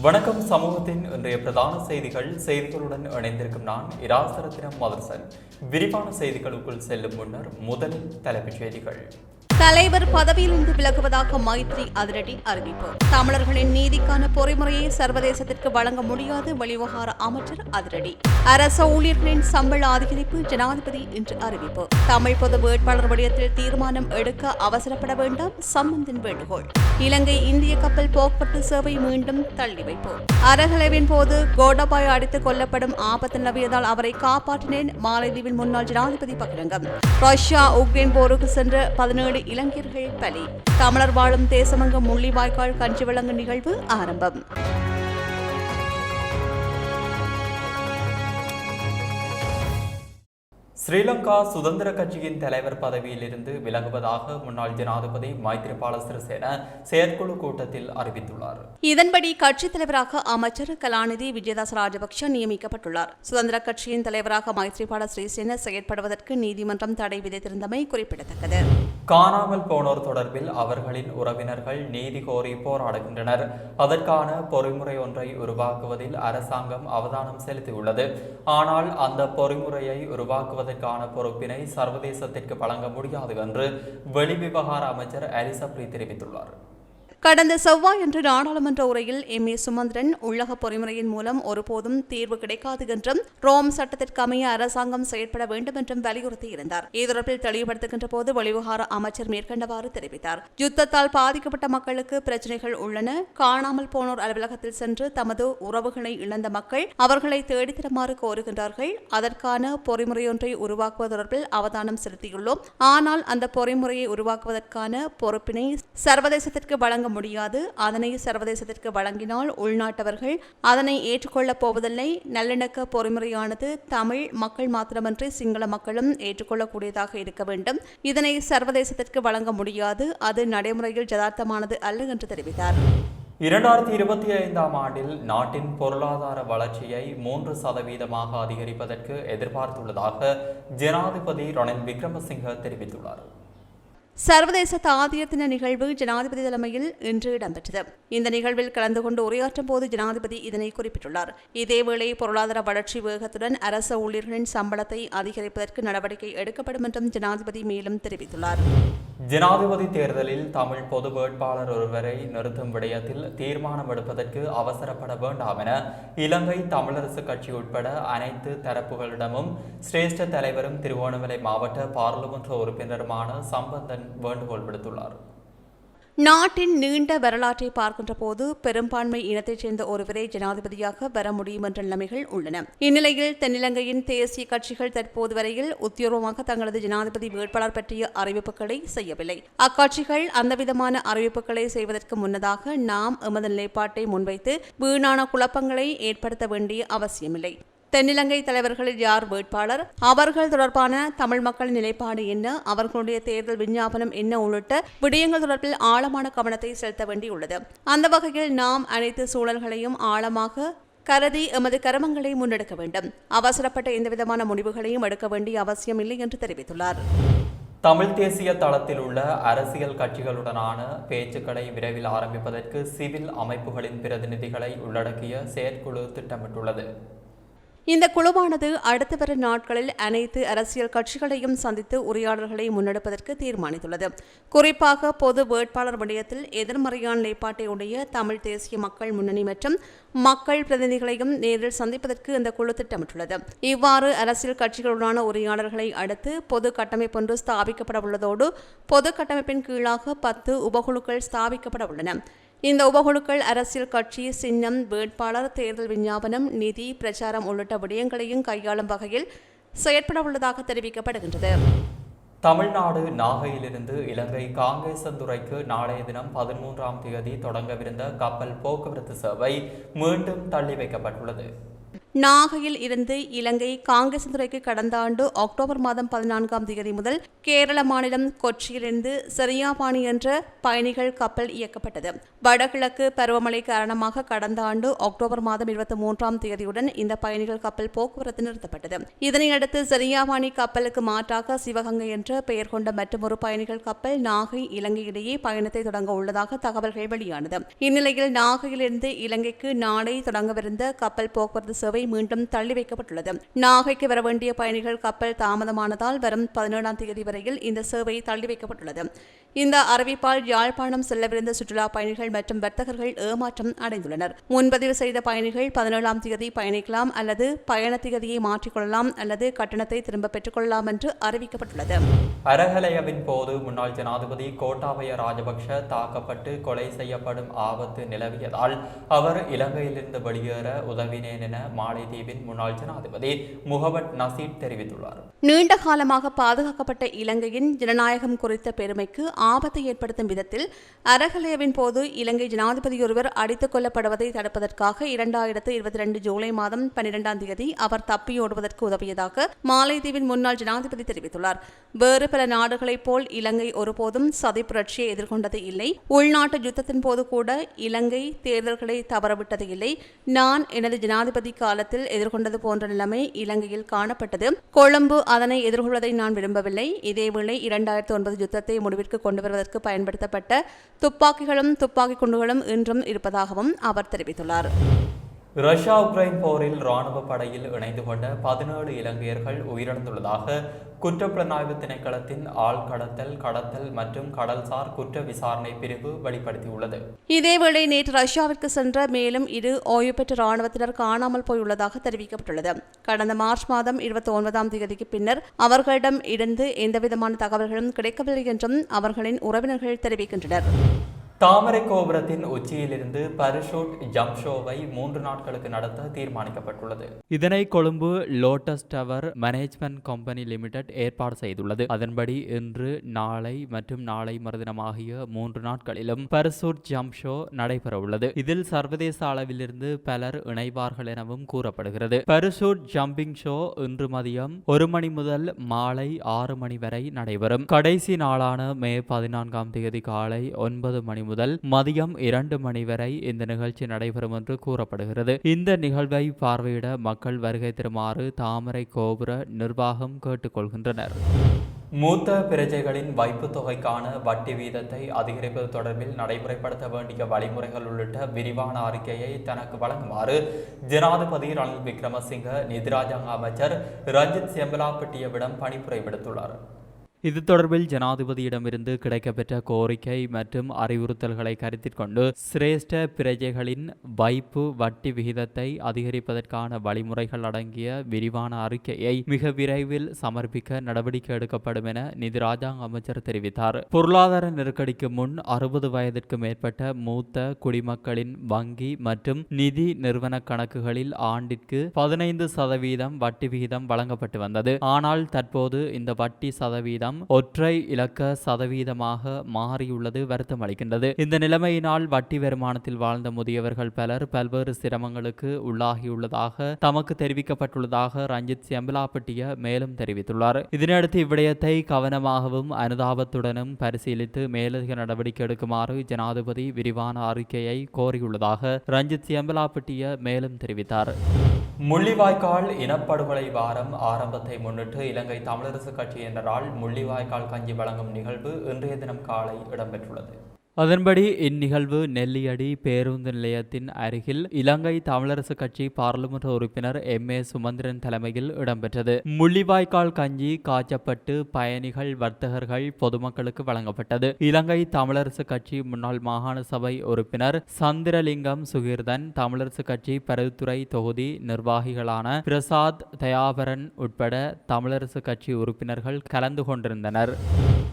வணக்கம் சமூகத்தின் இன்றைய பிரதான செய்திகள். செய்திகளுடன் இணைந்திருக்கும் நான் இராசரத்தினம் மதர்சன். விரிவான செய்திகளுக்குள் செல்லும் முன்னர் முதலில் தலைப்புச் செய்திகள். தலைவர் பதவியிலிருந்து விலகுவதாக மைத்ரி அதிரடி அறிவிப்பு. தமிழர்களின் நீதிக்கான பொறிமுறையை சர்வதேசத்திற்கு வழங்க முடியாது வெளிவகார அமைச்சர் அதிரடி. அரச ஊழியர்களின் சம்பள அதிகரிப்பு ஜனாதிபதி இன்று அறிவிப்பு. தமிழ் பொது வேட்பாளர் வடிவத்தில் தீர்மானம் எடுக்க அவசரப்பட வேண்டாம் சம்பந்தின் வேண்டுகோள். இலங்கை இந்திய கப்பல் போக்குவரத்து சேவை மீண்டும் தள்ளி வைப்பு. அரகலைவின் போது கோடபாய் அடித்துக் கொல்லப்படும் ஆபத்து நிலவியதால் அவரை காப்பாற்றினேன். மாலைதீவின் முன்னாள் ஜனாதிபதி பகிரங்கம். ரஷ்யா உக்ரைன் போருக்கு சென்ற பதினேழு இளைஞர்கள் பலி தமிழர் வாழும் தேசமங்கம் முள்ளிவாய்க்கால் கஞ்சி வழங்கும் நிகழ்வு ஆரம்பம். ஸ்ரீலங்கா சுதந்திர கட்சியின் தலைவர் பதவியிலிருந்து விலகுவதாக முன்னாள் ஜனாதிபதி மைத்ரிபால சிறிசேன செயற்குழு கூட்டத்தில் அறிவித்துள்ளார். இதன்படி கட்சித் தலைவராக அமைச்சர் கலாநிதி விஜயதாஸ் ராஜபக்ஷ நியமிக்கப்பட்டுள்ளார். சுதந்திர கட்சியின் தலைவராக மைத்ரிபால சிறிசேன செயற்படுவதற்கு நீதிமன்றம் தடை விதித்திருந்தமை குறிப்பிடத்தக்கது. காணாமல் போனோர் தொடர்பில் அவர்களின் உறவினர்கள் நீதி கோரி போராடுகின்றனர். அதற்கான பொறிமுறை ஒன்றை உருவாக்குவதில் அரசாங்கம் அவதானம் செலுத்தியுள்ளது. ஆனால் அந்த பொறிமுறையை உருவாக்குவதற்கான பொறுப்பினை சர்வதேசத்திற்கு வழங்க முடியாது என்று வெளிவிவகார அமைச்சர் அலிசப்ரி தெரிவித்துள்ளார். கடந்த செவ்வாயன்று நாடாளுமன்ற உரையில் எம். ஏ. சுமந்திரன் உள்ளக பொறிமுறையின் மூலம் ஒருபோதும் தீர்வு கிடைக்காது என்றும் ரோம் சட்டத்திற்கு அமைய அரசாங்கம் செயற்பட வேண்டும் என்றும் வலியுறுத்தியிருந்தார். இதொடர்பில் தெளிவுபடுத்துகின்ற போது வெளிவிவகார அமைச்சர் மேற்கண்டவாறு தெரிவித்தார். யுத்தத்தால் பாதிக்கப்பட்ட மக்களுக்கு பிரச்சனைகள் உள்ளன. காணாமல் போனோர் அலுவலகத்தில் சென்று தமது உறவுகளை இழந்த மக்கள் அவர்களை தேடித்தருமாறு கோருகின்றார்கள். அதற்கான பொறிமுறையொன்றை உருவாக்குவது தொடர்பில் அவதானம் செலுத்தியுள்ளோம். ஆனால் அந்த பொறிமுறையை உருவாக்குவதற்கான பொறுப்பினை சர்வதேசத்திற்கு வழங்க முடியாது. அதனை சர்வதேசத்திற்கு வழங்கினால் உள்நாட்டவர்கள் அதனை ஏற்றுக்கொள்ளப் போவதில்லை. நல்லிணக்க பொறிமுறையானது தமிழ் மக்கள் மாத்திரமன்றி சிங்கள மக்களும் ஏற்றுக்கொள்ளக்கூடியதாக இருக்க வேண்டும். இதனை சர்வதேசத்திற்கு வழங்க முடியாது. அது நடைமுறையில் ஜதார்த்தமானது அல்ல என்று தெரிவித்தார். இரண்டாயிரத்தி இருபத்தி ஐந்தாம் ஆண்டில் நாட்டின் பொருளாதார வளர்ச்சியை மூன்று சதவீதமாக அதிகரிப்பதற்கு எதிர்பார்த்துள்ளதாக ஜனாதிபதி ரணில் விக்ரமசிங்க தெரிவித்துள்ளார். சர்வதேச தாதியர் தின நிகழ்வு ஜனாதிபதி தலைமையில் இன்று இடம்பெற்றது. இந்த நிகழ்வில் கலந்து கொண்டு உரையாற்றும் போது ஜனாதிபதி இதனை குறிப்பிட்டுள்ளார். இதேவேளை பொருளாதார வளர்ச்சி வேகத்துடன் அரச ஊழியர்களின் சம்பளத்தை அதிகரிப்பதற்கு நடவடிக்கை எடுக்கப்படும் என்றும் ஜனாதிபதி மேலும் தெரிவித்துள்ளார். ஜனாதிபதி தேர்தலில் தமிழ் பொது வேட்பாளர் ஒருவரை நிறுத்தும் விடயத்தில் தீர்மானம் எடுப்பதற்கு அவசரப்பட வேண்டாம் என இலங்கை தமிழரசு கட்சி உட்பட அனைத்து தரப்புகளிடமும் சிரேஷ்ட தலைவரும் திருவோணமலை மாவட்ட பாராளுமன்ற உறுப்பினருமான சம்பந்தன் வேண்டுகோள் விடுத்துள்ளார் நாட்டின் நீண்ட வரலாற்றை பார்க்கின்ற போது பெரும்பான்மை இனத்தைச் சேர்ந்த ஒருவரே ஜனாதிபதியாக வர முடியும் என்ற நிலைமைகள் உள்ளன. இந்நிலையில் தென்னிலங்கையின் தேசிய கட்சிகள் தற்போது வரையில் உத்தியோகமாக தங்களது ஜனாதிபதி வேட்பாளர் பற்றிய அறிவிப்புகளை செய்யவில்லை. அக்கட்சிகள் அந்தவிதமான அறிவிப்புகளை செய்வதற்கு முன்னதாக நாம் எமது நிலைப்பாட்டை முன்வைத்து வீணான குழப்பங்களை ஏற்படுத்த வேண்டிய அவசியமில்லை. தென்னிலங்கை தலைவர்களில் யார் வேட்பாளர்? அவர்கள் தொடர்பான தமிழ் மக்களின் நிலைப்பாடு என்ன? அவர்களுடைய தேர்தல் விஞ்ஞாபனம் என்ன உள்ளிட்ட விடயங்கள் தொடர்பில் ஆழமான கவனத்தை செலுத்த வேண்டியுள்ளது. அந்த வகையில் நாம் அனைத்து சூழல்களையும் ஆழமாக கருதி எமது கருமங்களை முன்னெடுக்க வேண்டும். அவசரப்பட்ட எந்தவிதமான முடிவுகளையும் எடுக்க வேண்டிய அவசியம் இல்லை என்று தெரிவித்துள்ளார். தமிழ் தேசிய தளத்தில் உள்ள அரசியல் கட்சிகளுடனான பேச்சுக்களை விரைவில் ஆரம்பிப்பதற்கு சிவில் அமைப்புகளின் பிரதிநிதிகளை உள்ளடக்கிய செயற்குழு திட்டமிட்டுள்ளது. இந்த குழுவானது அடுத்து வரும் நாட்களில் அனைத்து அரசியல் கட்சிகளையும் சந்தித்து உரையாடல்களை முன்னெடுப்பதற்கு தீர்மானித்துள்ளது. குறிப்பாக பொது வேட்பாளர் விடயத்தில் எதிர்மறையான நிலைப்பாட்டை உடைய தமிழ் தேசிய மக்கள் முன்னணி மற்றும் மக்கள் பிரதிநிதிகளையும் நேரில் சந்திப்பதற்கு இந்த குழு திட்டமிட்டுள்ளது. இவ்வாறு அரசியல் கட்சிகளுடனான உரையாடல்களை அடுத்து பொது கட்டமைப்பொன்று ஸ்தாபிக்கப்பட உள்ளதோடு பொது கட்டமைப்பின் கீழாக பத்து உபகுழுக்கள் ஸ்தாபிக்கப்பட உள்ளன இந்த உபகுழுக்கள் அரசியல் கட்சி சின்னம் வேட்பாளர் தேர்தல் விஞ்ஞாபனம் நிதி பிரச்சாரம் உள்ளிட்ட விடயங்களையும் கையாளும் வகையில் செயற்பட உள்ளதாக தெரிவிக்கப்படுகின்றது. தமிழ்நாடு நாகையிலிருந்து இலங்கை காங்கேசந்துறைக்கு நாளைய தினம் பதிமூன்றாம் தேதி தொடங்கவிருந்த கப்பல் போக்குவரத்து சேவை மீண்டும் தள்ளி வைக்கப்பட்டுள்ளது. நாகையில் இருந்து இலங்கை காங்கிரஸ் துறைக்கு கடந்த ஆண்டு அக்டோபர் மாதம் பதினான்காம் தேதி முதல் கேரள மாநிலம் கொச்சியிலிருந்து செரியாபாணி என்ற பயணிகள் கப்பல் இயக்கப்பட்டது. வடகிழக்கு பருவமழை காரணமாக கடந்த ஆண்டு அக்டோபர் மாதம் இருபத்தி மூன்றாம் தேதியுடன் இந்த பயணிகள் கப்பல் போக்குவரத்து நிறுத்தப்பட்டது. இதனையடுத்து செரியாபாணி கப்பலுக்கு மாற்றாக சிவகங்கை என்ற பெயர் கொண்ட மற்றொரு பயணிகள் கப்பல் நாகை இலங்கை இடையே பயணத்தை தொடங்க உள்ளதாக தகவல்கள் வெளியானது. இந்நிலையில் நாகையிலிருந்து இலங்கைக்கு நாளை தொடங்கவிருந்த கப்பல் போக்குவரத்து சேவை மீண்டும் தள்ளி வைக்கப்பட்டுள்ளது. நாகைக்கு வர வேண்டிய பயணிகள் கப்பல் தாமதமானதால் வரும் பதினேழாம் தேதி வரையில் இந்த சேவை தள்ளி வைக்கப்பட்டுள்ளது. இந்த அறிவிப்பால் யாழ்ப்பாணம் செல்லவிருந்த சுற்றுலா பயணிகள் மற்றும் வர்த்தகர்கள் ஏமாற்றம் அடைந்துள்ளனர். முன்பதிவு செய்த பயணிகள் பதினேழாம் தேதி பயணிக்கலாம் அல்லது பயண திகதியை மாற்றிக்கொள்ளலாம் அல்லது கட்டணத்தை திரும்ப பெற்றுக்கொள்ளலாம் என்று அறிவிக்கப்பட்டுள்ளது. அரகலையவின் போது முன்னாள் ஜனாதிபதி கோட்டாபய ராஜபக்ஷ தாக்கப்பட்டு கொலை செய்யப்படும் ஆபத்து நிலவியதால் அவர் இலங்கையிலிருந்து வெளியேற உதவினேன் என மாலைதீவின் முன்னாள் ஜனாதிபதி முகமட் நசீத் தெரிவித்துள்ளார். நீண்ட காலமாக பாதுகாக்கப்பட்ட இலங்கையின் ஜனநாயகம் குறித்த பெருமைக்கு ஆபத்தை ஏற்படுத்தும் விதத்தில் அரகலையவின் போது இலங்கை ஜனாதிபதியொருவர் அடித்துக் கொல்லப்படுவதை தடுப்பதற்காக இரண்டாயிரத்து இருபத்தி ரெண்டு ஜூலை மாதம் பன்னிரெண்டாம் தேதி அவர் தப்பியோடுவதற்கு உதவியதாக மாலைதீவின் முன்னாள் ஜனாதிபதி தெரிவித்துள்ளார். வேறு பல நாடுகளைப் போல் இலங்கை ஒருபோதும் சதி புரட்சியை எதிர்கொண்டது இல்லை. உள்நாட்டு யுத்தத்தின் போது கூட இலங்கை தேர்தல்களை தவறவிட்டது இல்லை. நான் எனது ஜனாதிபதி கால காலத்தில் எதிர்கொண்டது போன்ற நிலைமை இலங்கையில் காணப்பட்டது. கொழும்பு அதனை எதிர்கொள்வதை நான் விரும்பவில்லை. இதேவேளை இரண்டாயிரத்தி ஒன்பது யுத்தத்தை முடிவிற்கு கொண்டு வருவதற்கு பயன்படுத்தப்பட்ட துப்பாக்கிகளும் துப்பாக்கி குண்டுகளும் இன்றும் இருப்பதாகவும் அவர் தெரிவித்துள்ளார். ரஷ்யா உக்ரைன் போரில் ராணுவ படையில் இணைந்து கொண்ட பதினேழு இலங்கையர்கள் உயிரிழந்துள்ளதாக குற்றப்புலனாய்வு திணைக்களத்தின் ஆள் கடத்தல் கடத்தல் மற்றும் கடல்சார் குற்ற விசாரணை பிரிவு வெளிப்படுத்தியுள்ளது. இதேவேளை நேற்று ரஷ்யாவிற்கு சென்ற மேலும் இரு ஓய்வு பெற்ற ராணுவத்தினர் காணாமல் போயுள்ளதாக தெரிவிக்கப்பட்டுள்ளது. கடந்த மார்ச் மாதம் இருபத்தி ஒன்பதாம் தேதிக்கு பின்னர் அவர்களிடம் இருந்து எந்தவிதமான தகவல்களும் கிடைக்கவில்லை என்றும் அவர்களின் உறவினர்கள் தெரிவிக்கின்றனர். தாமரை கோபுரத்தின் உச்சியிலிருந்து பரிஷூட் ஜம்ப் ஷோவை மூன்று நாட்களுக்கு நடத்த தீர்மானிக்கப்பட்டுள்ளது. இதனை Colombo lotus tower management company limited ஏற்பாடு செய்துள்ளது. அதன்படி இன்று நாளை மற்றும் நாளை மறுதினம் ஆகிய மூன்று நாட்களிலும் பரிசூட் ஜம்ப் ஷோ நடைபெறவுள்ளது. இதில் சர்வதேச அளவிலிருந்து பலர் இணைவார்கள் எனவும் கூறப்படுகிறது. பரிசூட் ஜம்பிங் ஷோ இன்று மதியம் ஒரு மணி முதல் மாலை ஆறு மணி வரை நடைபெறும். கடைசி நாளான மே பதினான்காம் தேதி காலை ஒன்பது மணி முதல் மதியம் இரண்டு மணி வரை இந்த நிகழ்ச்சி நடைபெறும் என்று கூறப்படுகிறது. இந்த நிகழ்வை பார்வையிட மக்கள் வருகை தருமாறு தாமரை கோபுர நிர்வாகம் கேட்டுக்கொள்கின்றனர். மூத்த பிரஜைகளின் வைப்பு தொகைக்கான வட்டி வீதத்தை அதிகரிப்பது தொடர்பில் நடைமுறைப்படுத்த வேண்டிய வழிமுறைகள் உள்ளிட்ட விரிவான அறிக்கையை தனக்கு வழங்குமாறு ஜனாதிபதி ரணில் விக்ரமசிங்க நிதிராஜாங்க அமைச்சர் ரஞ்சித் செம்பலாப்பட்டியவிடம் பணிப்புரை விடுத்துள்ளார் இது தொடர்பில் ஜனாதிபதியிடமிருந்து கிடைக்கப்பெற்ற கோரிக்கை மற்றும் அறிவுறுத்தல்களை கருத்தில் கொண்டு சிரேஷ்ட பிரஜைகளின் வைப்பு வட்டி விகிதத்தை அதிகரிப்பதற்கான வழிமுறைகள் அடங்கிய விரிவான அறிக்கையை மிக விரைவில் சமர்ப்பிக்க நடவடிக்கை எடுக்கப்படும் என நிதி ராஜாங்க அமைச்சர் தெரிவித்தார். பொருளாதார நெருக்கடிக்கு முன் அறுபது வயதிற்கு மேற்பட்ட மூத்த குடிமக்களின் வங்கி மற்றும் நிதி நிறுவன கணக்குகளில் ஆண்டிற்கு பதினைந்து சதவீதம் வட்டி விகிதம் வழங்கப்பட்டு வந்தது. ஆனால் தற்போது இந்த வட்டி சதவீதம் ஒற்றை இலக்க சதவீதமாக மாறியுள்ளது வருத்தம் அளிக்கின்றது. இந்த நிலைமையினால் வட்டி வருமானத்தில் வாழ்ந்த முதியவர்கள் பலர் பல்வேறு சிரமங்களுக்கு உள்ளாகியுள்ளதாக தமக்கு தெரிவிக்கப்பட்டுள்ளதாக ரஞ்சித் செம்பலாப்பட்டிய மேலும் தெரிவித்துள்ளார். இதனையடுத்து இவ்விடயத்தை கவனமாகவும் அனுதாபத்துடனும் பரிசீலித்து மேலதிக நடவடிக்கை எடுக்குமாறு ஜனாதிபதி விரிவான அறிக்கையை கோரியுள்ளதாக ரஞ்சித் செம்பலாப்பட்டிய மேலும் தெரிவித்தார். முள்ளிவாய்க்கால் இனப்படுகொலை வாரம் ஆரம்பத்தை முன்னிட்டு இலங்கை தமிழரசு கட்சியினரால் முள்ளிவாய்க்கால் கஞ்சி வழங்கும் நிகழ்வு இன்றைய தினம் காலை இடம்பெற்றுள்ளது. அதன்படி இந்நிகழ்வு நெல்லியடி பேருந்து நிலையத்தின் அருகில் இலங்கை தமிழரசு கட்சி பாராளுமன்ற உறுப்பினர் எம். ஏ. சுமந்திரன் தலைமையில் இடம்பெற்றது. முள்ளிவாய்க்கால் கஞ்சி காய்ச்சப்பட்டு பயணிகள் வர்த்தகர்கள் பொதுமக்களுக்கு வழங்கப்பட்டது. இலங்கை தமிழரசு கட்சி முன்னாள் மாகாண சபை உறுப்பினர் சந்திரலிங்கம் சுகீர்தன் தமிழரசு கட்சி பருத்துறை தொகுதி நிர்வாகிகளான பிரசாத் தயாபரன் உட்பட தமிழரசு கட்சி உறுப்பினர்கள் கலந்து கொண்டிருந்தனர்.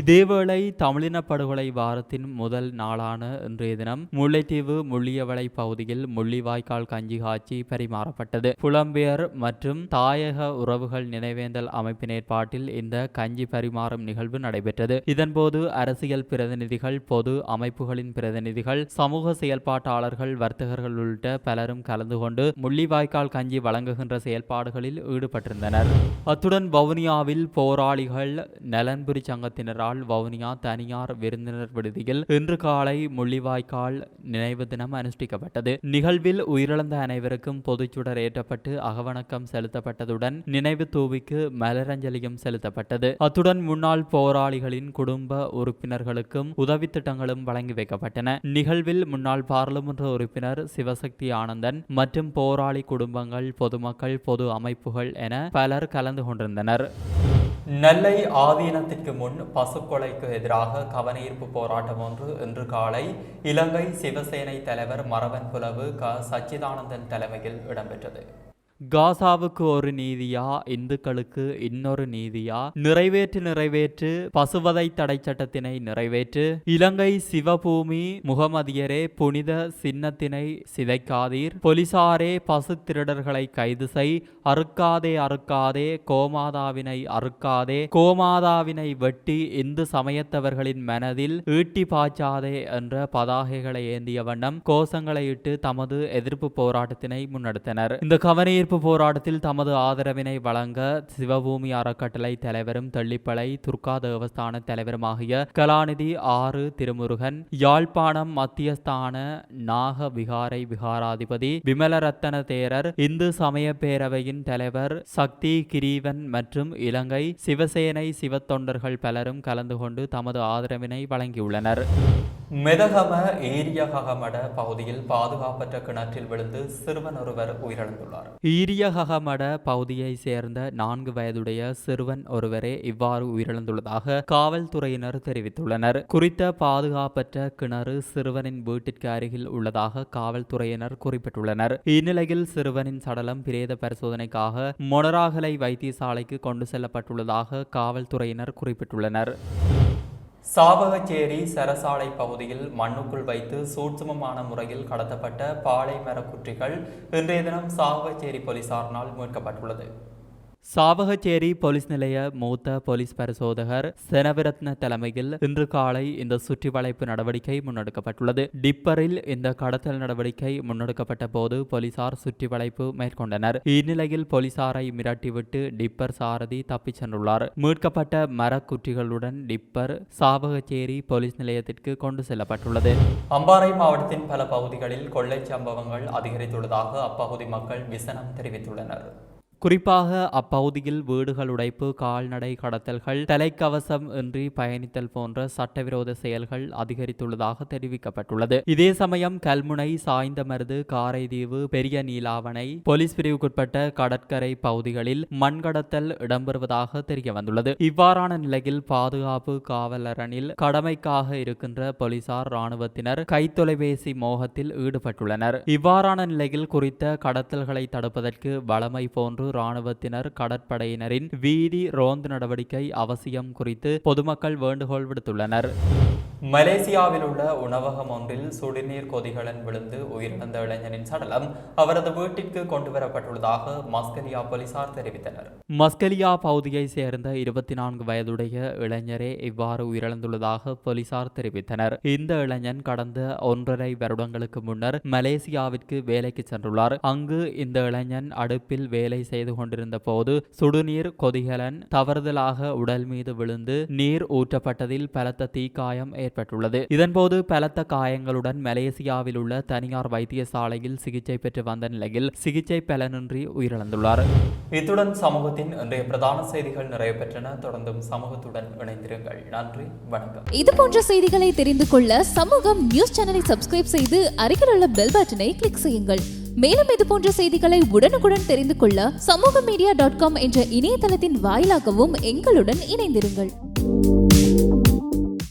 இதேவேளை தமிழின படுகொலை வாரத்தின் முதல் நாளான இன்றைய தினம் முல்லைத்தீவு முள்ளியவளை பகுதியில் முள்ளிவாய்க்கால் கஞ்சி காட்சி பரிமாறப்பட்டது. புலம்பெயர் மற்றும் தாயக உறவுகள் நினைவேந்தல் அமைப்பின் ஏற்பாட்டில் இந்த கஞ்சி பரிமாறும் நிகழ்வு நடைபெற்றது. இதன்போது அரசியல் பிரதிநிதிகள் பொது அமைப்புகளின் பிரதிநிதிகள் சமூக செயல்பாட்டாளர்கள் வர்த்தகர்கள் உள்ளிட்ட பலரும் கலந்து கொண்டு முள்ளிவாய்க்கால் கஞ்சி வழங்குகின்ற செயல்பாடுகளில் ஈடுபட்டிருந்தனர். அத்துடன் வவுனியாவில் போராளிகள் நலன்புரி சங்கத்தினரால் வவுனியா தனியார் விருந்தினர் விடுதியில் இன்று காலை முள்ளிவாய்க்கால் நினைவு தினம் அனுஷ்டிக்கப்பட்டது. நிகழ்வில் உயிரிழந்த அனைவருக்கும் பொதுச்சுடர் ஏற்றப்பட்டு அகவணக்கம் செலுத்தப்பட்டதுடன் நினைவு தூவிக்கு மலரஞ்சலியும் செலுத்தப்பட்டது. அத்துடன் முன்னாள் போராளிகளின் குடும்ப உறுப்பினர்களுக்கும் உதவி திட்டங்களும் வழங்கி வைக்கப்பட்டன. நிகழ்வில் முன்னாள் பாராளுமன்ற உறுப்பினர் சிவசக்தி ஆனந்தன் மற்றும் போராளி குடும்பங்கள் பொதுமக்கள் பொது அமைப்புகள் என பலர் கலந்து கொண்டிருந்தனர். நெல்லை ஆதீனத்திற்கு முன் பசுக்கொலைக்கு எதிராக கவனஈர்ப்பு போராட்டம் ஒன்று இன்று காலை இலங்கை சிவசேனை தலைவர் மரவன் புலவு க. சச்சிதானந்தன் தலைமையில் இடம்பெற்றது. காசாவுக்கு ஒரு நீதியா? இந்துக்களுக்கு இன்னொரு நீதியா? நிறைவேற்று நிறைவேற்று. பசுவதை தடை சட்டத்தினை நிறைவேற்று. இலங்கை சிவபூமி முகமதியரே புனித சின்னத்தினை சிதைக்காதீர். போலீசாரே பசு திருடர்களை கைது செய். அறுக்காதே அறுக்காதே. கோமாதாவினை அறுக்காதே. கோமாதாவினை வெட்டி இந்து சமயத்தவர்களின் மனதில் ஈட்டி பாய்ச்சாதே என்ற பதாகைகளை ஏந்திய வண்ணம் கோஷங்களை இட்டு தமது எதிர்ப்பு போராட்டத்தினை முன்னெடுத்தனர். இந்த கவனஈர்ப்பு போராட்டத்தில் தமது ஆதரவினை வழங்க சிவபூமி அறக்கட்டளை தலைவரும் தெள்ளிப்பளை துர்கா தேவஸ்தான தலைவருமாகிய கலாநிதி ஆறு திருமுருகன் யாழ்ப்பாணம் மத்தியஸ்தான நாக விகாரை விகாராதிபதி விமலரத்தன தேரர் இந்து சமய பேரவையின் தலைவர் சக்தி கிரீவன் மற்றும் இலங்கை சிவசேனை சிவத்தொண்டர்கள் பலரும் கலந்து கொண்டு தமது ஆதரவினை வழங்கியுள்ளனர். மெதகம ஏரியகமட பகுதியில் பாதுகாப்பற்ற கிணற்றில் விழுந்து சிறுவன் ஒருவர் உயிரிழந்துள்ளார். ஈரியகமட பகுதியை சேர்ந்த நான்கு வயதுடைய சிறுவன் ஒருவரே இவ்வாறு உயிரிழந்துள்ளதாக காவல்துறையினர் தெரிவித்துள்ளனர். குறித்த பாதுகாப்பற்ற கிணறு சிறுவனின் வீட்டிற்கு அருகில் உள்ளதாக காவல்துறையினர் குறிப்பிட்டுள்ளனர். இந்நிலையில் சிறுவனின் சடலம் பிரேத பரிசோதனைக்காக மொனராகலை வைத்தியசாலைக்கு கொண்டு செல்லப்பட்டுள்ளதாக காவல்துறையினர் குறிப்பிட்டுள்ளனர். சாவகச்சேரி சரசாலை பகுதியில் மண்ணுக்குள் வைத்து சூட்சுமமான முறையில் கடத்தப்பட்ட பாலை மரக்குற்றிகள் இன்றைய தினம் சாவகச்சேரி போலீசாரினால் மீட்கப்பட்டுள்ளது. சாவகச்சேரி போலீஸ் நிலைய மூத்த போலீஸ் பரிசோதகர் செனவிரத்ன தலைமையில் இன்று காலை இந்த சுற்றிவளைப்பு நடவடிக்கை முன்னெடுக்கப்பட்டுள்ளது. டிப்பரில் இந்த கடத்தல் நடவடிக்கை முன்னெடுக்கப்பட்ட போது போலீசார் சுற்றிவளைப்பு மேற்கொண்டனர். இந்நிலையில் போலீசாரை மிரட்டிவிட்டு டிப்பர் சாரதி தப்பிச் சென்றுள்ளார். மீட்கப்பட்ட மரக்குற்றிகளுடன் டிப்பர் சாவகச்சேரி போலீஸ் நிலையத்திற்கு கொண்டு செல்லப்பட்டுள்ளது. அம்பாறை மாவட்டத்தின் பல பகுதிகளில் கொள்ளை சம்பவங்கள் அதிகரித்துள்ளதாக அப்பகுதி மக்கள் விசனம் தெரிவித்துள்ளனர். குறிப்பாக அப்பகுதியில் வீடுகள் உடைப்பு கால்நடை கடத்தல்கள் தலைக்கவசம் இன்றி பயணித்தல் போன்ற சட்டவிரோத செயல்கள் அதிகரித்துள்ளதாக தெரிவிக்கப்பட்டுள்ளது. இதே சமயம் கல்முனை சாய்ந்தமருது காரைதீவு பெரிய நீலாவணை போலீஸ் பிரிவுக்குட்பட்ட கடற்கரை பகுதிகளில் மண் கடத்தல் இடம்பெறுவதாக தெரிய வந்துள்ளது இவ்வாறான நிலையில் பாதுகாப்பு காவலரனில் கடமைக்காக இருக்கின்ற போலீசார் ராணுவத்தினர் கைத்தொலைபேசி மோகத்தில் ஈடுபட்டுள்ளனர். இவ்வாறான நிலையில் குறித்த கடத்தல்களை தடுப்பதற்கு வளமை போன்று ராணுவத்தினர் கடற்படையினரின் வீதி ரோந்து நடவடிக்கை அவசியம் குறித்து பொதுமக்கள் வேண்டுகோள் விடுத்துள்ளனர். மலேசியாவில் உள்ள உணவகம் ஒன்றில் சுடுநீர் கொதிகலன் விழுந்து உயிரிழந்த இளைஞனின் சடலம் அவரது வீட்டிற்கு கொண்டு வரப்பட்டுள்ளதாக மஸ்கலியா போலீசார் தெரிவித்தனர். மஸ்கலியா பகுதியை சேர்ந்த இருபத்தி நான்கு வயதுடைய இளைஞரே இவ்வாறு உயிரிழந்துள்ளதாக போலீசார் தெரிவித்தனர். இந்த இளைஞன் கடந்த ஒன்றரை வருடங்களுக்கு முன்னர் மலேசியாவிற்கு வேலைக்கு சென்றுள்ளார். அங்கு இந்த இளைஞன் அடுப்பில் வேலை செய்து கொண்டிருந்த போது சுடுநீர் கொதிகலன் தவறுதலாக உடல் மீது விழுந்து நீர் ஊற்றப்பட்டதில் பலத்த தீக்காயம் ஏற்பட்டுள்ளது. இதன்போது பலத்த காயங்களுடன் மலேசியாவில் உள்ள தனியார் வைத்தியசாலையில் சிகிச்சை பெற்று வந்த நிலையில் சிகிச்சை பலனின்றி உயிரிழந்துள்ளார். இத்துடன் சமூகத்தின் இன்றைய பிரதான செய்திகள் நிறைவு பெற்றன. தொடர்ந்தும் சமூகத்துடன் இணைந்திருங்கள். நன்றி வணக்கம். இது போன்ற செய்திகளை தெரிந்து கொள்ள சமூகம் நியூஸ் சேனலை சப்ஸ்கிரைப் செய்து அருகில் உள்ள பெல் பட்டனை கிளிக் செய்யுங்கள். மேலும் இது போன்ற செய்திகளை உடனுக்குடன் தெரிந்து கொள்ள சமூக மீடியா டாட் காம் என்ற இணையதளத்தின் வாயிலாகவும் எங்களுடன் இணைந்திருங்கள்.